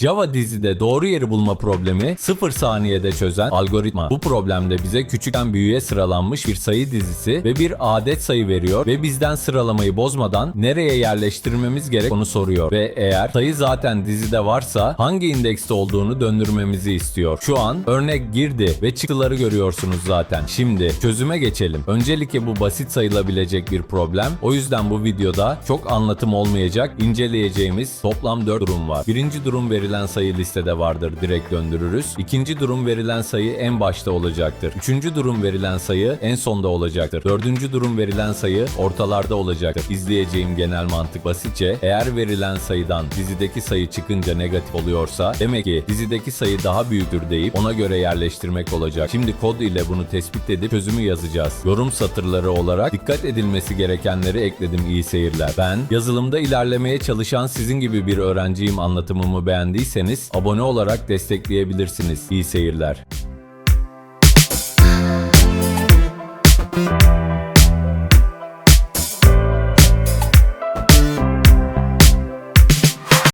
Java dizide doğru yeri bulma problemi 0 saniyede çözen algoritma. Bu problemde bize küçükten büyüğe sıralanmış bir sayı dizisi ve bir adet sayı veriyor ve bizden sıralamayı bozmadan nereye yerleştirmemiz gerek onu soruyor. Ve eğer sayı zaten dizide varsa hangi indekste olduğunu döndürmemizi istiyor. Şu an örnek girdi ve çıktıları görüyorsunuz zaten. Şimdi çözüme geçelim. Öncelikle bu basit sayılabilecek bir problem. O yüzden bu videoda çok anlatım olmayacak. İnceleyeceğimiz toplam 4 durum var. Birinci durum verilen sayı listede vardır. Direkt döndürürüz. İkinci durum verilen sayı en başta olacaktır. Üçüncü durum verilen sayı en sonda olacaktır. Dördüncü durum verilen sayı ortalarda olacaktır. İzleyeceğim genel mantık basitçe eğer verilen sayıdan dizideki sayı çıkınca negatif oluyorsa demek ki dizideki sayı daha büyüktür deyip ona göre yerleştirmek olacak. Şimdi kod ile bunu tespit edip çözümü yazacağız. Yorum satırları olarak dikkat edilmesi gerekenleri ekledim iyi seyirler. Ben yazılımda ilerlemeye çalışan sizin gibi bir öğrenciyim anlatımımı beğendiyseniz abone olarak destekleyebilirsiniz. İyi seyirler.